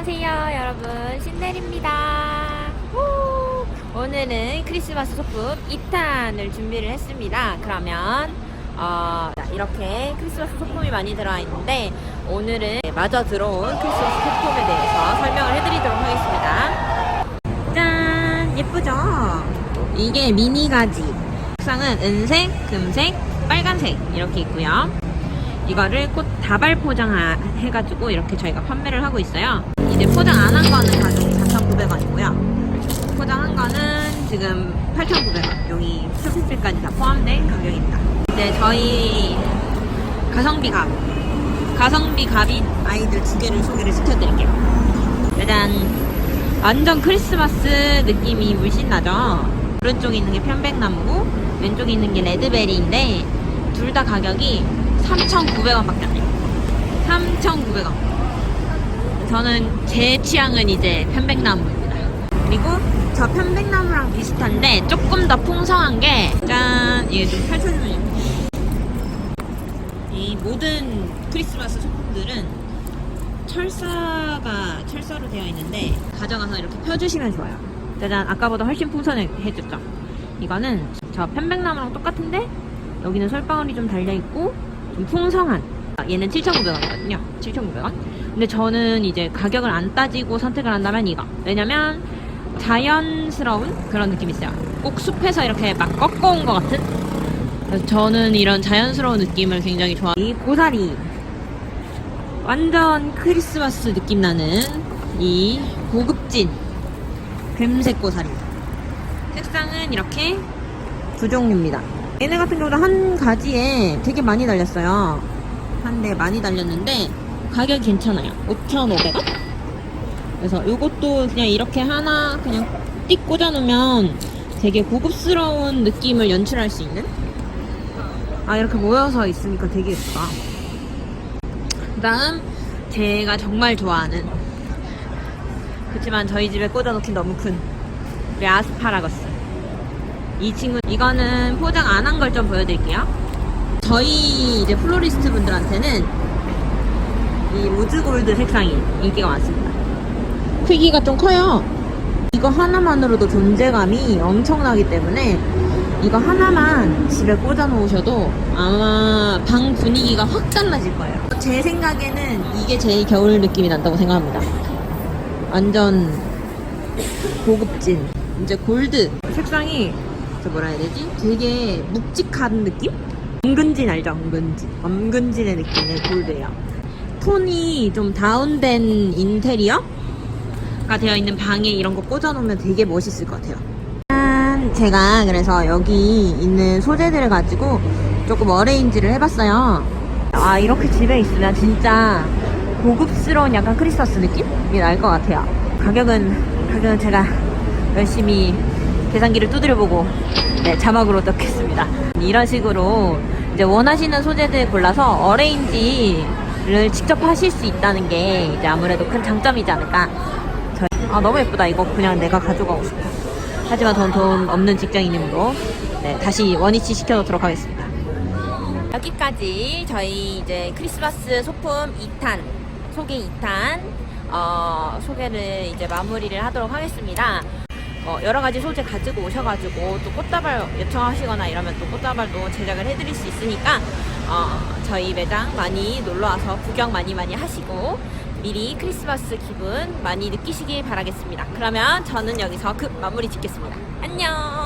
안녕하세요 여러분. 신넬입니다. 후! 오늘은 크리스마스 소품 2탄을 준비를 했습니다. 그러면 어, 자, 이렇게 크리스마스 소품이 많이 들어와 있는데 오늘은 마저 들어온 크리스마스 소품에 대해서 설명을 해드리도록 하겠습니다. 짠! 예쁘죠? 이게 미니 가지. 색상은 은색, 금색, 빨간색 이렇게 있고요. 이거를 꽃 다발 포장해가지고 이렇게 저희가 판매를 하고 있어요. 이제 포장 안 한 거는 가격이 4,900원이고요. 포장한 거는 지금 8,900원. 여기 쇼핑비까지 다 포함된 가격입니다. 이제 저희 가성비 갑, 가성비 갑인 아이들 두 개를 소개를 시켜드릴게요. 일단 완전 크리스마스 느낌이 물씬 나죠. 오른쪽에 있는 게 편백나무고 왼쪽에 있는 게 레드베리인데 둘 다 가격이 3,900원 밖에 안 해요. 3,900원. 저는 제 취향은 이제 편백나무입니다. 그리고 저 편백나무랑 비슷한데 조금 더 풍성한 게 짠! 이게 좀 펼쳐주면 이 모든 크리스마스 소품들은 철사가 철사로 되어 있는데 가져가서 이렇게 펴주시면 좋아요. 짜잔 아까보다 훨씬 풍성해졌죠. 이거는 저 편백나무랑 똑같은데 여기는 솔방울이 좀 달려있고 좀 풍성한 얘는 7,900원이거든요 7,900원 근데 저는 이제 가격을 안 따지고 선택을 한다면 이거. 왜냐면 자연스러운 그런 느낌이 있어요. 꼭 숲에서 이렇게 막 꺾어온 것 같은? 그래서 저는 이런 자연스러운 느낌을 굉장히 좋아. 이 고사리. 완전 크리스마스 느낌 나는 이 고급진 금색 고사리. 색상은 이렇게 두 종류입니다. 얘네 같은 경우는 한 가지에 되게 많이 달렸어요. 한 대 많이 달렸는데 가격이 괜찮아요. 5,500원? 그래서 이것도 그냥 이렇게 하나 그냥 띡 꽂아놓으면 되게 고급스러운 느낌을 연출할 수 있는? 아 이렇게 모여서 있으니까 되게 예쁘다. 그 다음 제가 정말 좋아하는 그렇지만 저희 집에 꽂아놓긴 너무 큰 우리 아스파라거스 이 친구 이거는 포장 안 한 걸 좀 보여드릴게요. 저희 이제 플로리스트 분들한테는 이 로즈골드 색상이 인기가 많습니다. 크기가 좀 커요. 이거 하나만으로도 존재감이 엄청나기 때문에 이거 하나만 집에 꽂아 놓으셔도 아마 방 분위기가 확 달라질 거예요. 제 생각에는 이게 제일 겨울 느낌이 난다고 생각합니다. 완전 고급진. 이제 골드 색상이 저 뭐라 해야 되지? 되게 묵직한 느낌? 은근진 알죠? 은근진. 엄근진의 느낌의 골드예요. 톤이 좀 다운된 인테리어가 되어 있는 방에 이런 거 꽂아놓으면 되게 멋있을 것 같아요. 짠! 제가 그래서 여기 있는 소재들을 가지고 조금 어레인지를 해봤어요. 아 이렇게 집에 있으면 진짜 고급스러운 약간 크리스마스 느낌이 날 것 같아요. 가격은 가격은 제가 열심히 계산기를 두드려보고 네, 자막으로 넣겠습니다. 이런 식으로 이제 원하시는 소재들 골라서 어레인지 를 직접 하실 수 있다는 게 이제 아무래도 큰 장점이지 않을까. 아 너무 예쁘다. 이거 그냥 내가 가져가고 싶어. 하지만 저는 돈 없는 직장인이므로 네, 다시 원위치 시켜놓도록 하겠습니다. 여기까지 저희 이제 크리스마스 소품 2탄 소개 2탄 어, 소개를 이제 마무리를 하도록 하겠습니다. 어, 여러 가지 소재 가지고 오셔가지고 또 꽃다발 요청하시거나 이러면 또 꽃다발도 제작을 해드릴 수 있으니까 어, 저희 매장 많이 놀러와서 구경 많이 많이 하시고 미리 크리스마스 기분 많이 느끼시길 바라겠습니다. 그러면 저는 여기서 급 마무리 짓겠습니다. 안녕!